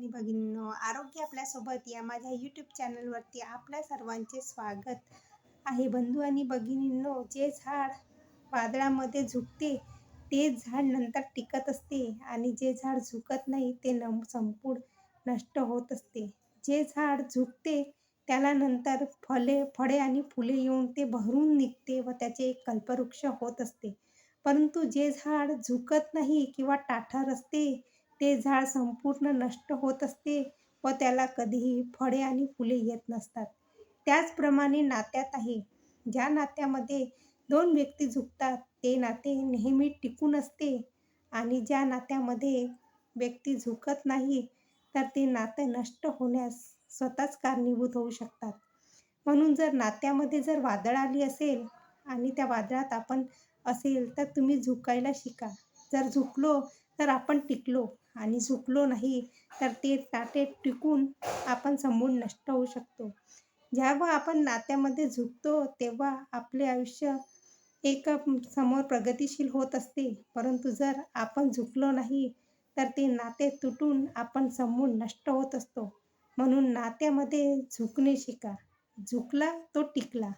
आणि भगिनींनो आरोग्य आपल्यासोबत या माझ्या यूट्यूब चॅनलवरती आपल्या सर्वांचे स्वागत आहे. बंधू आणि भगिनींनो जे झाड वादळामध्ये झुकते ते झाड नंतर टिकत असते आणि जे झाड झुकत नाही ते न संपूर्ण नष्ट होत असते. जे झाड झुकते त्याला नंतर फले फळे आणि फुले येऊन ते भरून निघते व त्याचे एक कल्पवृक्ष होत असते. परंतु जे झाड झुकत नाही किंवा टाठर असते ते झाड संपूर्ण नष्ट होत असते व त्याला कधीही फळे आणि फुले येत नसतात. त्याचप्रमाणे नात्यात आहे. ज्या नात्यामध्ये दोन व्यक्ती झुकतात ते नाते नेहमी टिकून असते आणि ज्या नात्यामध्ये व्यक्ती झुकत नाही तर ते नातं नष्ट होण्यास स्वतःच कारणीभूत होऊ शकतात. म्हणून जर नात्यामध्ये जर वादळ आली असेल आणि त्या वादळात आपण असेल तर तुम्ही झुकायला शिका. जर झुकलो तर आपण टिकलो आणि झुकलो नाही तर ते नाते टिकून आपण समूळ नष्ट होऊ शकतो. जेव्हा आपण नात्यामध्ये झुकतो तेव्हा आपले आयुष्य एक समोर प्रगतिशील होत असते. परंतु जर आपण झुकलो नाही तर ते नाते तुटून आपण समूळ नष्ट होत असतो. म्हणून नात्यामध्ये झुकणे शिका. झुकला तो टिकला.